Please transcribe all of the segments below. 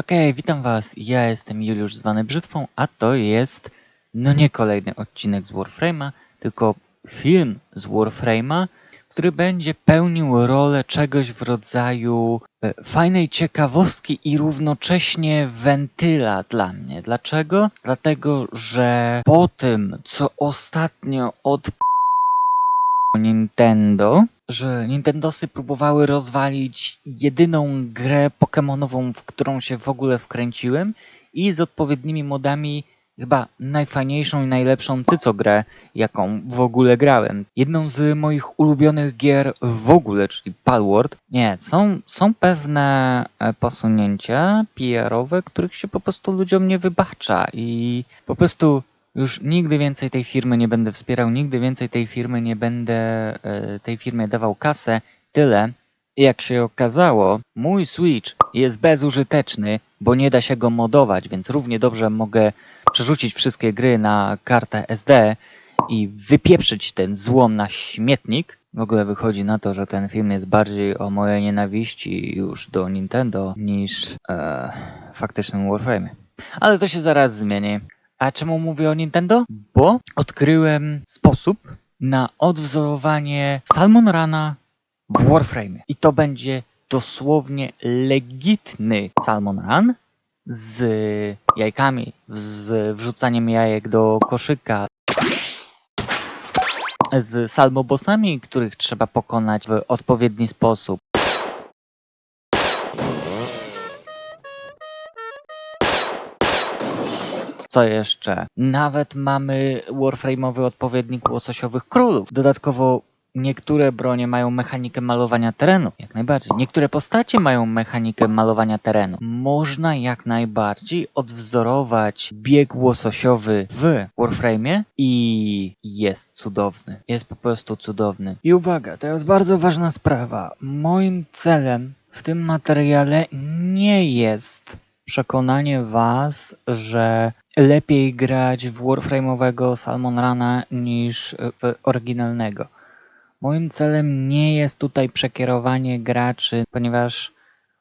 Okej, witam was. Ja jestem Juliusz zwany Brzytwą, a to jest no nie kolejny odcinek z Warframe'a, tylko film z Warframe'a, który będzie pełnił rolę czegoś w rodzaju e, fajnej ciekawostki i równocześnie wentyla dla mnie. Dlaczego? Dlatego, że po tym, co ostatnio od Nintendo, że Nintendosy próbowały rozwalić jedyną grę Pokémonową, w którą się w ogóle wkręciłem i z odpowiednimi modami chyba najfajniejszą i najlepszą cycogrę, jaką w ogóle grałem. Jedną z moich ulubionych gier w ogóle, czyli Palworld. Nie, są, są pewne e, posunięcia PR-owe, których się po prostu ludziom nie wybacza i po prostu już nigdy więcej tej firmy nie będę wspierał, nigdy więcej tej firmy nie będę e, tej firmie dawał kasę. Tyle. Jak się okazało, mój Switch jest bezużyteczny, bo nie da się go modować, więc równie dobrze mogę przerzucić wszystkie gry na kartę SD i wypieprzyć ten złom na śmietnik. W ogóle wychodzi na to, że ten film jest bardziej o mojej nienawiści już do Nintendo niż e, faktycznym Warframe. Ale to się zaraz zmieni. A czemu mówię o Nintendo? Bo odkryłem sposób na odwzorowanie Salmon Rana w Warframe. I to będzie dosłownie legitny Salmon Run z jajkami, z wrzucaniem jajek do koszyka, z salmobosami, których trzeba pokonać w odpowiedni sposób. Co jeszcze? Nawet mamy Warframe'owy odpowiednik łososiowych królów. Dodatkowo niektóre bronie mają mechanikę malowania terenu, jak najbardziej. Niektóre postacie mają mechanikę malowania terenu. Można jak najbardziej odwzorować bieg łososiowy w Warframe'ie i jest cudowny. Jest po prostu cudowny. I uwaga, teraz bardzo ważna sprawa. Moim celem w tym materiale nie jest przekonanie was, że lepiej grać w Warframe'owego Salmon Rana niż w oryginalnego. Moim celem nie jest tutaj przekierowanie graczy, ponieważ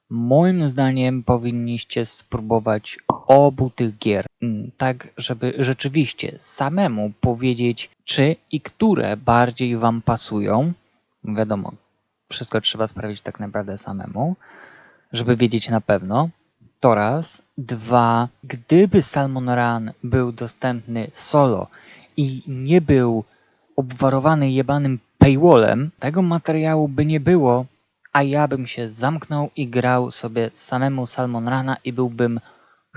moim zdaniem powinniście spróbować obu tych gier, mm, tak żeby rzeczywiście samemu powiedzieć, czy i które bardziej wam pasują. Wiadomo, wszystko trzeba sprawdzić tak naprawdę samemu, żeby wiedzieć na pewno. To raz. Dwa, gdyby Salmon Run był dostępny solo i nie był obwarowany jebanym paywallem, tego materiału by nie było, a ja bym się zamknął i grał sobie samemu Salmon Rana i byłbym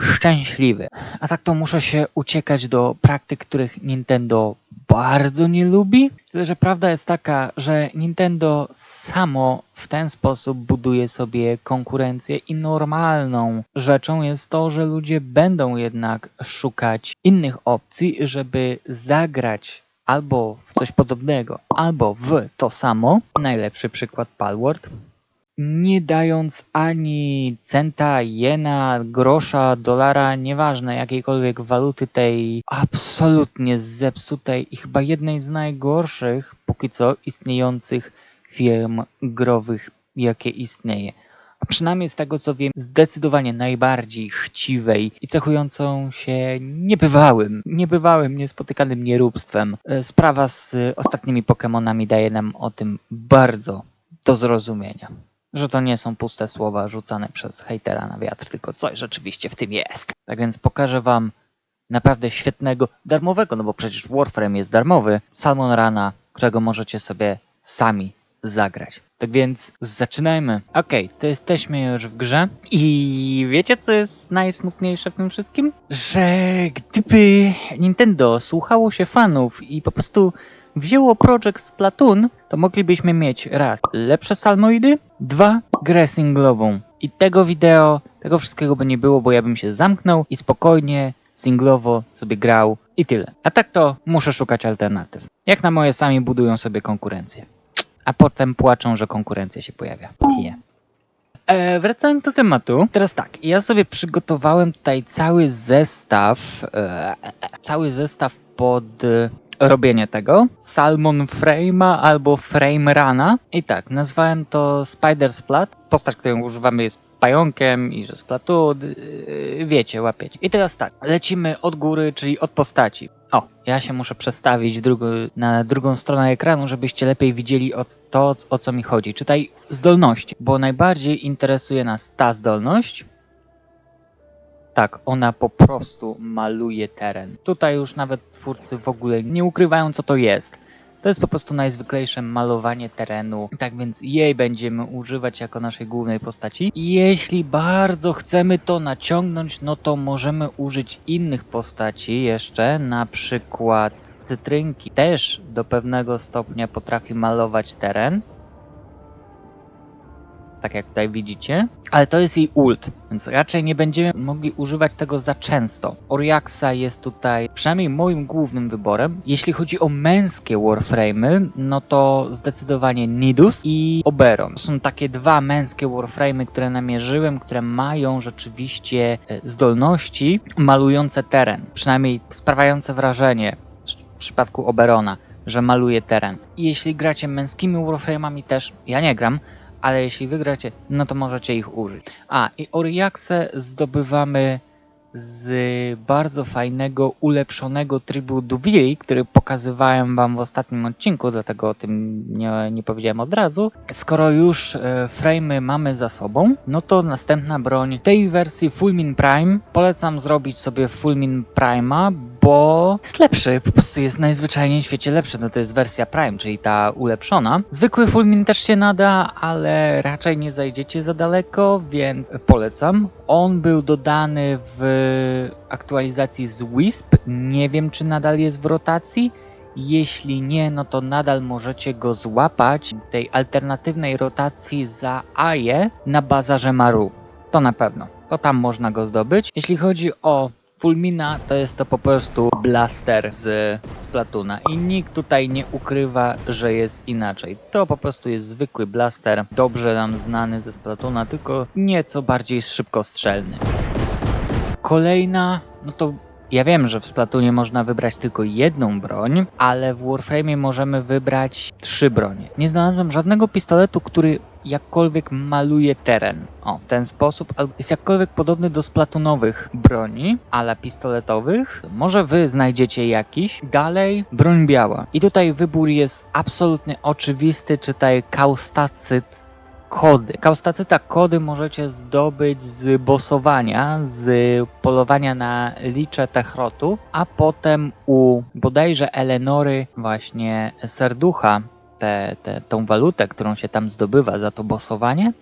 szczęśliwy. A tak to muszę się uciekać do praktyk, których Nintendo bardzo nie lubi. Tyle, że prawda jest taka, że Nintendo samo w ten sposób buduje sobie konkurencję i normalną rzeczą jest to, że ludzie będą jednak szukać innych opcji, żeby zagrać albo w coś podobnego, albo w to samo. Najlepszy przykład Palworld nie dając ani centa, jena, grosza, dolara, nieważne jakiejkolwiek waluty tej absolutnie zepsutej i chyba jednej z najgorszych póki co istniejących firm growych, jakie istnieje. A przynajmniej z tego co wiem, zdecydowanie najbardziej chciwej i cechującą się niebywałym, niebywałym, niespotykanym nieróbstwem. E, Sprawa z ostatnimi Pokémonami daje nam o tym bardzo do zrozumienia że to nie są puste słowa rzucane przez hejtera na wiatr, tylko coś rzeczywiście w tym jest. Tak więc pokażę wam naprawdę świetnego, darmowego, no bo przecież Warframe jest darmowy, Salmon Rana, którego możecie sobie sami zagrać. Tak więc zaczynajmy. Okej, to jesteśmy już w grze i wiecie co jest najsmutniejsze w tym wszystkim? Że gdyby Nintendo słuchało się fanów i po prostu wzięło Project Splatoon, to moglibyśmy mieć raz lepsze salmoidy, dwa grę singlową. I tego wideo, tego wszystkiego by nie było, bo ja bym się zamknął i spokojnie singlowo sobie grał i tyle. A tak to muszę szukać alternatyw. Jak na moje sami budują sobie konkurencję. A potem płaczą, że konkurencja się pojawia. Hije. E, wracając do tematu, teraz tak, ja sobie przygotowałem tutaj cały zestaw, e, cały zestaw pod e, robienie tego. Salmon Frame'a albo Frame Rana. I tak, nazwałem to Spider Splat. Postać, której używamy jest pająkiem i że splatu, yy, wiecie, łapiecie. I teraz tak, lecimy od góry, czyli od postaci. O, ja się muszę przestawić w drugu, na drugą stronę ekranu, żebyście lepiej widzieli o to, o co mi chodzi. Czytaj zdolności, bo najbardziej interesuje nas ta zdolność. Tak, ona po prostu maluje teren. Tutaj już nawet twórcy w ogóle nie ukrywają, co to jest. To jest po prostu najzwyklejsze malowanie terenu. Tak więc jej będziemy używać jako naszej głównej postaci. Jeśli bardzo chcemy to naciągnąć, no to możemy użyć innych postaci jeszcze, na przykład cytrynki. Też do pewnego stopnia potrafi malować teren. Tak jak tutaj widzicie. Ale to jest jej ult, więc raczej nie będziemy mogli używać tego za często. Oriaxa jest tutaj przynajmniej moim głównym wyborem. Jeśli chodzi o męskie warframe'y, no to zdecydowanie Nidus i Oberon. Są takie dwa męskie warframe'y, które namierzyłem, które mają rzeczywiście e, zdolności malujące teren. Przynajmniej sprawiające wrażenie w przypadku Oberona, że maluje teren. I jeśli gracie męskimi warframe'ami też, ja nie gram, ale jeśli wygracie, no to możecie ich użyć. A, i Oriaxę zdobywamy z bardzo fajnego, ulepszonego trybu Duviri, który pokazywałem wam w ostatnim odcinku, dlatego o tym nie, nie powiedziałem od razu. Skoro już e, frame'y mamy za sobą, no to następna broń w tej wersji Fulmin Prime polecam zrobić sobie Fulmin Prime'a, bo jest lepszy, po prostu jest najzwyczajniej w świecie lepszy, no to jest wersja Prime, czyli ta ulepszona. Zwykły Fulmin też się nada, ale raczej nie zajdziecie za daleko, więc polecam. On był dodany w aktualizacji z Wisp, nie wiem czy nadal jest w rotacji. Jeśli nie, no to nadal możecie go złapać tej alternatywnej rotacji za Aje na bazarze Maru. To na pewno, to tam można go zdobyć. Jeśli chodzi o Fulmina to jest to po prostu blaster z Splatuna i nikt tutaj nie ukrywa, że jest inaczej. To po prostu jest zwykły blaster, dobrze nam znany ze Splatuna, tylko nieco bardziej szybkostrzelny. Kolejna, no to ja wiem, że w Splatunie można wybrać tylko jedną broń, ale w Warframe możemy wybrać trzy bronie. Nie znalazłem żadnego pistoletu, który jakkolwiek maluje teren. O, w ten sposób jest jakkolwiek podobny do splatunowych broni, ale pistoletowych. Może wy znajdziecie jakiś. Dalej, broń biała. I tutaj wybór jest absolutnie oczywisty, czytaj kaustacyt kody. Kaustacyta kody możecie zdobyć z bossowania, z polowania na licze Techrotu, a potem u bodajże Elenory właśnie serducha, tę te, tą walutę, którą się tam zdobywa za to bossowanie,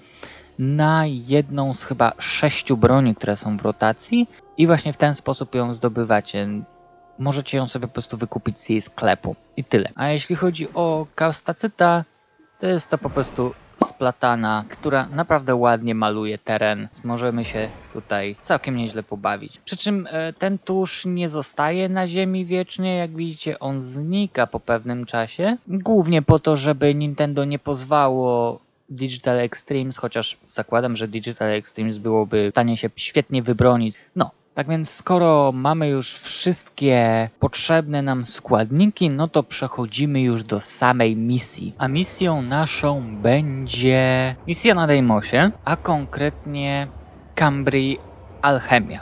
na jedną z chyba sześciu broni, które są w rotacji i właśnie w ten sposób ją zdobywacie. Możecie ją sobie po prostu wykupić z jej sklepu i tyle. A jeśli chodzi o kaustacyta, to jest to po prostu splatana, która naprawdę ładnie maluje teren. Możemy się tutaj całkiem nieźle pobawić. Przy czym e, ten tusz nie zostaje na ziemi wiecznie, jak widzicie on znika po pewnym czasie. Głównie po to, żeby Nintendo nie pozwało Digital Extremes, chociaż zakładam, że Digital Extremes byłoby w stanie się świetnie wybronić. No, tak więc skoro mamy już wszystkie potrzebne nam składniki, no to przechodzimy już do samej misji. A misją naszą będzie misja na Deimosie, a konkretnie Cambry Alchemia.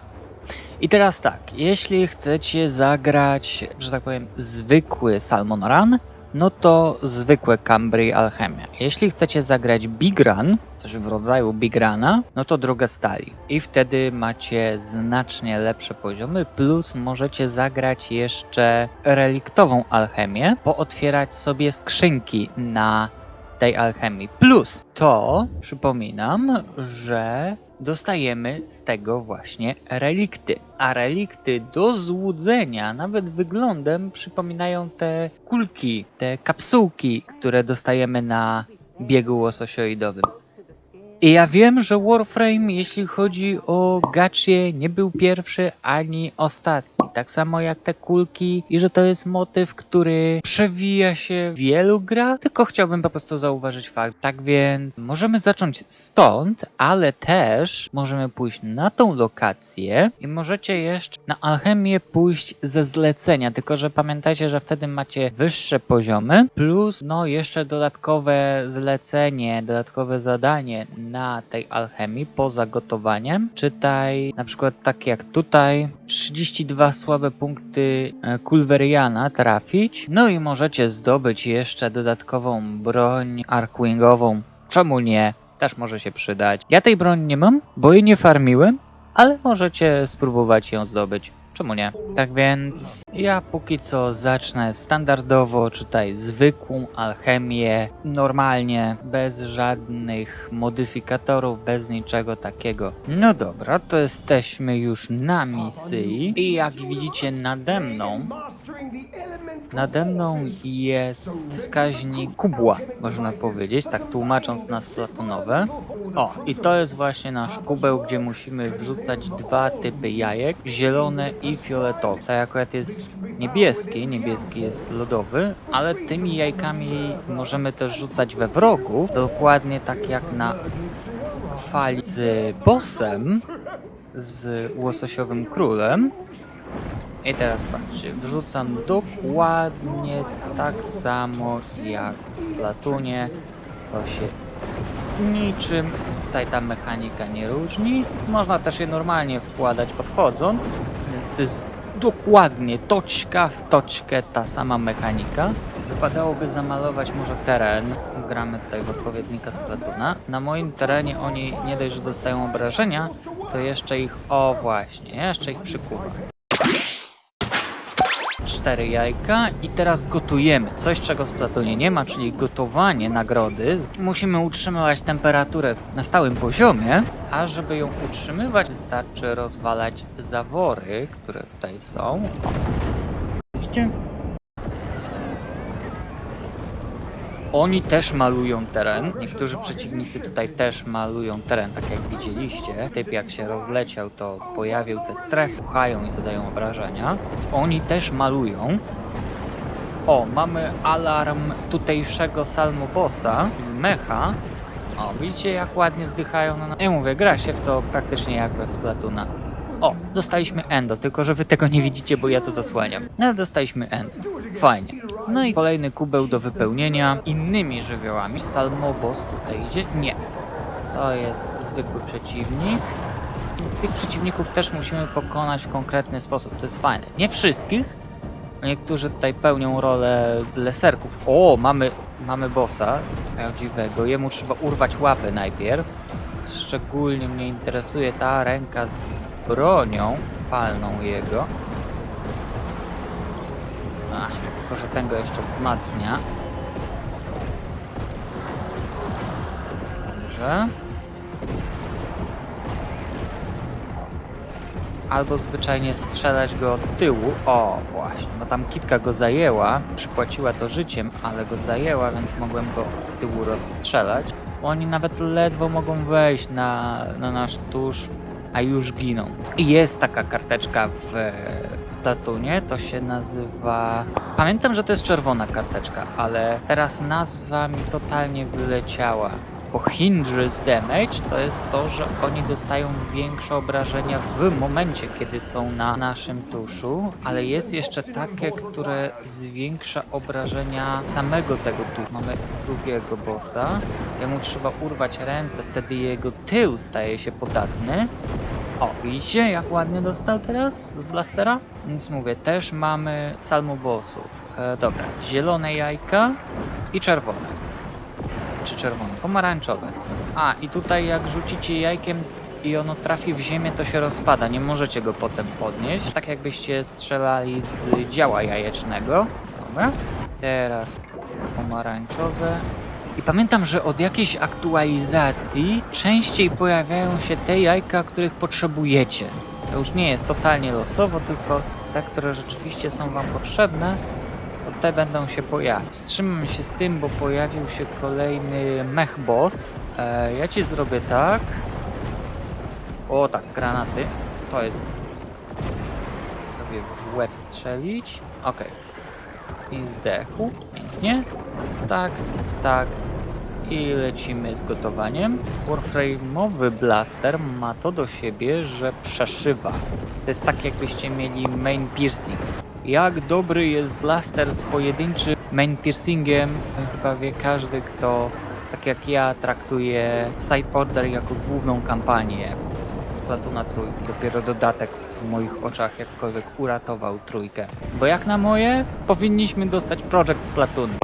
I teraz tak, jeśli chcecie zagrać, że tak powiem, zwykły Salmon Run, no to zwykłe Cambry Alchemia. Jeśli chcecie zagrać Big Run, coś w rodzaju Big Runa, no to drogę stali. I wtedy macie znacznie lepsze poziomy, plus możecie zagrać jeszcze reliktową alchemię, pootwierać sobie skrzynki na tej alchemii. Plus to, przypominam, że dostajemy z tego właśnie relikty. A relikty do złudzenia, nawet wyglądem, przypominają te kulki, te kapsułki, które dostajemy na biegu łososioidowym. I ja wiem, że Warframe, jeśli chodzi o gacie, nie był pierwszy ani ostatni. tak samo jak te kulki i że to jest motyw, który przewija się w wielu grach, tylko chciałbym po prostu zauważyć fakt. Tak więc możemy zacząć stąd, ale też możemy pójść na tą lokację i możecie jeszcze na alchemię pójść ze zlecenia, tylko że pamiętajcie, że wtedy macie wyższe poziomy, plus no jeszcze dodatkowe zlecenie, dodatkowe zadanie na tej alchemii poza gotowaniem. Czytaj na przykład tak jak tutaj 32 słabe punkty e, Kulveriana trafić, no i możecie zdobyć jeszcze dodatkową broń arkwingową. Czemu nie? Też może się przydać. Ja tej broni nie mam, bo jej nie farmiłem, ale możecie spróbować ją zdobyć. Czemu nie? Tak więc ja póki co zacznę standardowo, czytaj zwykłą alchemię, normalnie, bez żadnych modyfikatorów, bez niczego takiego. No dobra, to jesteśmy już na misji i jak widzicie nade mną, nade mną jest wskaźnik kubła, można powiedzieć, tak tłumacząc na splatonowe. O, i to jest właśnie nasz kubeł, gdzie musimy wrzucać dwa typy jajek, zielone i fioletowe. Tak akurat jest niebieski, niebieski jest lodowy, ale tymi jajkami możemy też rzucać we wrogów, dokładnie tak jak na fali z bossem, z łososiowym królem. I teraz patrzcie, wrzucam dokładnie tak samo jak w Splatunie. To się niczym tutaj ta mechanika nie różni. Można też je normalnie wkładać podchodząc, to jest dokładnie toczka w toczkę ta sama mechanika. Wypadałoby zamalować może teren. Gramy tutaj w odpowiednika z Platuna. Na moim terenie oni nie dość, że dostają obrażenia, to jeszcze ich, o właśnie, jeszcze ich przykuwa. Cztery jajka i teraz gotujemy. Coś, czego w Platonie nie ma, czyli gotowanie nagrody. Musimy utrzymywać temperaturę na stałym poziomie, a żeby ją utrzymywać, wystarczy rozwalać zawory, które tutaj są. Widzicie? Oni też malują teren. Niektórzy przeciwnicy tutaj też malują teren, tak jak widzieliście. Typ jak się rozleciał, to pojawił te strefy, puchają i zadają obrażenia. Więc oni też malują. O, mamy alarm tutejszego salmobossa, mecha. O, widzicie jak ładnie zdychają na... Ja mówię, gra się w to praktycznie jak we Splatuna. O, dostaliśmy endo, tylko że wy tego nie widzicie, bo ja to zasłaniam. Ale dostaliśmy endo. Fajnie. No i kolejny kubeł do wypełnienia innymi żywiołami. Salmobos tutaj idzie? Nie. To jest zwykły przeciwnik. I tych przeciwników też musimy pokonać w konkretny sposób. To jest fajne. Nie wszystkich. Niektórzy tutaj pełnią rolę leserków. O, mamy, mamy bossa prawdziwego. Jemu trzeba urwać łapy najpierw. Szczególnie mnie interesuje ta ręka z bronią palną jego. Ach, tylko że ten go jeszcze wzmacnia. Dobrze. Albo zwyczajnie strzelać go od tyłu. O, właśnie, bo tam kitka go zajęła. Przypłaciła to życiem, ale go zajęła, więc mogłem go od tyłu rozstrzelać. Oni nawet ledwo mogą wejść na, na nasz tusz, a już giną. I jest taka karteczka w Splatunie, to się nazywa... Pamiętam, że to jest czerwona karteczka, ale teraz nazwa mi totalnie wyleciała. Bo Hindress Damage to jest to, że oni dostają większe obrażenia w momencie, kiedy są na naszym tuszu, ale jest jeszcze takie, które zwiększa obrażenia samego tego tuszu. Mamy drugiego bossa, jemu trzeba urwać ręce, wtedy jego tył staje się podatny. O, widzicie jak ładnie dostał teraz z blastera? Więc mówię, też mamy salmobossów. E, dobra, zielone jajka i czerwone czy czerwone? Pomarańczowe. A, i tutaj jak rzucicie jajkiem i ono trafi w ziemię, to się rozpada. Nie możecie go potem podnieść. Tak jakbyście strzelali z działa jajecznego. Dobra. Teraz pomarańczowe. I pamiętam, że od jakiejś aktualizacji częściej pojawiają się te jajka, których potrzebujecie. To już nie jest totalnie losowo, tylko te, które rzeczywiście są wam potrzebne, te będą się pojawiać. Wstrzymam się z tym, bo pojawił się kolejny mech boss. E, ja ci zrobię tak. O tak, granaty. To jest sobie w łeb strzelić. Okej. I zdechł. Pięknie. Tak, tak. I lecimy z gotowaniem. Warframe'owy blaster ma to do siebie, że przeszywa. To jest tak jakbyście mieli main piercing. Jak dobry jest blaster z pojedynczym main piercingiem, chyba wie każdy, kto tak jak ja traktuje Side Order jako główną kampanię z Platuna Trójki. Dopiero dodatek w moich oczach jakkolwiek uratował trójkę. Bo jak na moje, powinniśmy dostać Project z Platunu.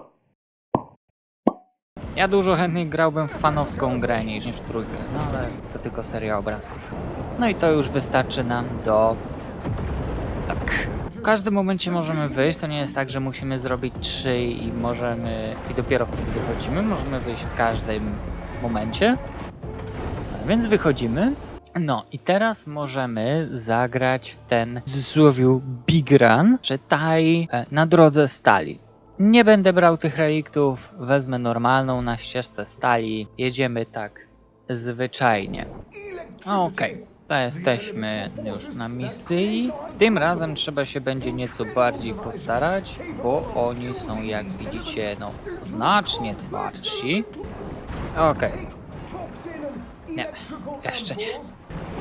Ja dużo chętniej grałbym w fanowską grę niż w trójkę, no ale to tylko seria obrazków. No i to już wystarczy nam do... Tak. Każdym momencie możemy wyjść, to nie jest tak, że musimy zrobić trzy i możemy... i dopiero wtedy wychodzimy, możemy wyjść w każdym momencie. Więc wychodzimy. No i teraz możemy zagrać w ten w Big Run, że taj e, na drodze stali. Nie będę brał tych reliktów, wezmę normalną na ścieżce stali. Jedziemy tak zwyczajnie. Okej, to jesteśmy już na misji. Tym razem trzeba się będzie nieco bardziej postarać, bo oni są jak widzicie, no znacznie twardsi. Okej. Nie, jeszcze nie.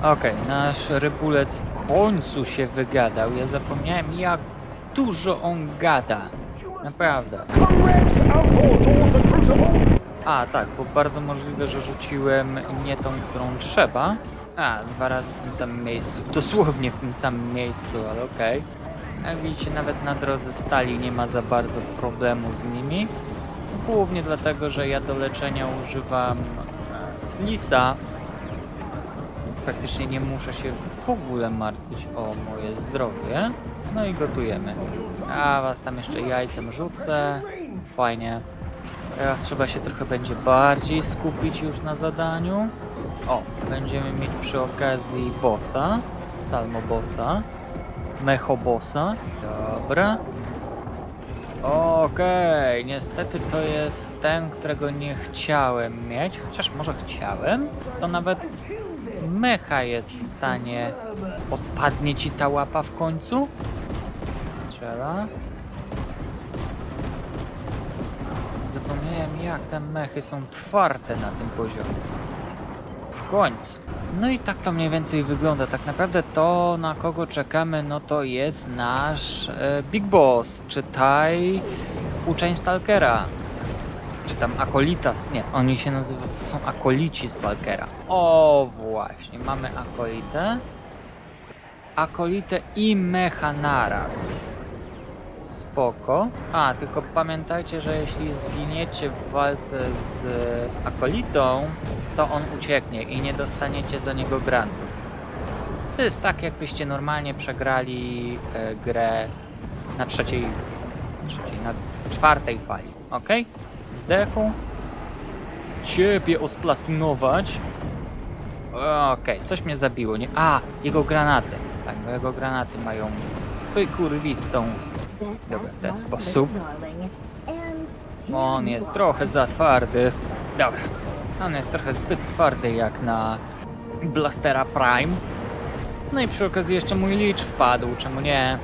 Okej, nasz rybulec w końcu się wygadał. Ja zapomniałem jak dużo on gada. Naprawdę. A, tak, bo bardzo możliwe, że rzuciłem nie tą, którą trzeba. A, dwa razy w tym samym miejscu. Dosłownie w tym samym miejscu, ale okej. Jak widzicie, nawet na drodze stali nie ma za bardzo problemu z nimi. Głównie dlatego, że ja do leczenia używam e, lisa, więc praktycznie nie muszę się w ogóle martwić o moje zdrowie. No i gotujemy. A was tam jeszcze jajcem rzucę. Fajnie. Teraz trzeba się trochę będzie bardziej skupić już na zadaniu. O, będziemy mieć przy okazji bossa. Salmo bossa. Mecho bossa. Dobra. Okej, niestety to jest ten, którego nie chciałem mieć, chociaż może chciałem. To nawet mecha jest w stanie. Odpadnie ci ta łapa w końcu? Strzela. Jak te mechy są twarde na tym poziomie. W końcu. No i tak to mniej więcej wygląda. Tak naprawdę to na kogo czekamy no to jest nasz e, Big Boss, czytaj uczeń Stalkera. Czy tam Akolitas, nie, oni się nazywają, to są akolici Stalkera. O właśnie, mamy Akolitę. Akolitę i Mecha naraz. Spoko. A, tylko pamiętajcie, że jeśli zginiecie w walce z Akolitą, to on ucieknie i nie dostaniecie za niego grantów. To jest tak, jakbyście normalnie przegrali e, grę na trzeciej, trzeciej, na czwartej fali, ok? Zdechu. Ciebie osplatunować. Okej, coś mnie zabiło, nie? A, jego granaty. Tak, bo jego granaty mają wykurwistą Dobra, w ten sposób. On jest trochę za twardy. Dobra. On jest trochę zbyt twardy jak na Blastera Prime. No i przy okazji jeszcze mój licz wpadł, czemu nie?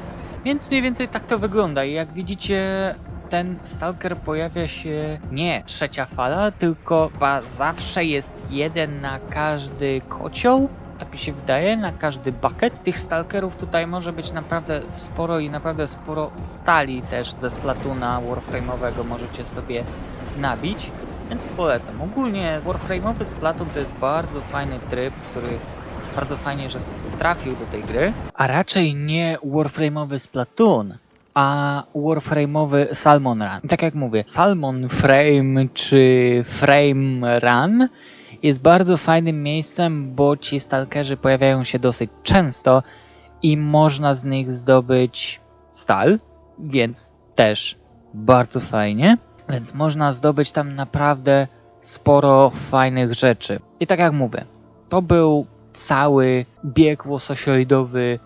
Więc mniej więcej tak to wygląda i jak widzicie ten Stalker pojawia się nie trzecia fala, tylko chyba zawsze jest jeden na każdy kocioł. Tak mi się wydaje, na każdy bucket. Tych stalkerów tutaj może być naprawdę sporo i naprawdę sporo stali też ze Splatuna Warframe'owego możecie sobie nabić. Więc polecam. Ogólnie Warframe'owy Splatoon to jest bardzo fajny tryb, który bardzo fajnie, że trafił do tej gry. A raczej nie Warframe'owy Splatoon, a Warframe'owy Salmon Run. Tak jak mówię, Salmon Frame czy Frame Run jest bardzo fajnym miejscem, bo ci stalkerzy pojawiają się dosyć często i można z nich zdobyć stal, więc też bardzo fajnie. Więc można zdobyć tam naprawdę sporo fajnych rzeczy. I tak jak mówię, to był cały bieg łososioidowy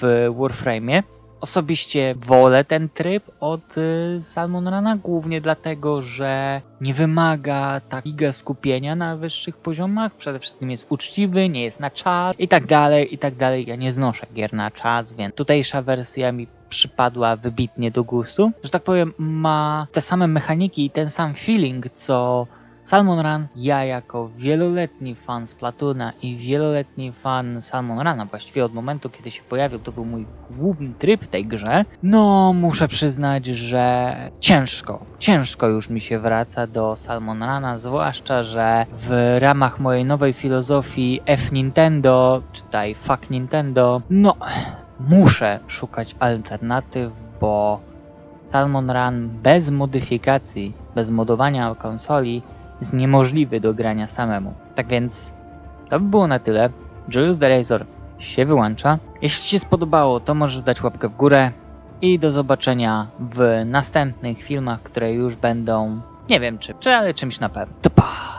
w Warframe'ie. Osobiście wolę ten tryb od y, Salmon Rana głównie dlatego, że nie wymaga takiego skupienia na wyższych poziomach. Przede wszystkim jest uczciwy, nie jest na czas i tak dalej, i tak dalej. Ja nie znoszę gier na czas, więc tutejsza wersja mi przypadła wybitnie do gustu. Że tak powiem, ma te same mechaniki i ten sam feeling, co Salmon Run, ja jako wieloletni fan Splatoona i wieloletni fan Salmon Runa, właściwie od momentu, kiedy się pojawił, to był mój główny tryb tej grze, no muszę przyznać, że ciężko, ciężko już mi się wraca do Salmon Runa, zwłaszcza, że w ramach mojej nowej filozofii F Nintendo, czytaj fuck Nintendo, no muszę szukać alternatyw, bo Salmon Run bez modyfikacji, bez modowania konsoli jest niemożliwy do grania samemu. Tak więc to by było na tyle. Julius the Razor się wyłącza. Jeśli Ci się spodobało, to możesz dać łapkę w górę i do zobaczenia w następnych filmach, które już będą, nie wiem czy, ale czymś na pewno. To pa!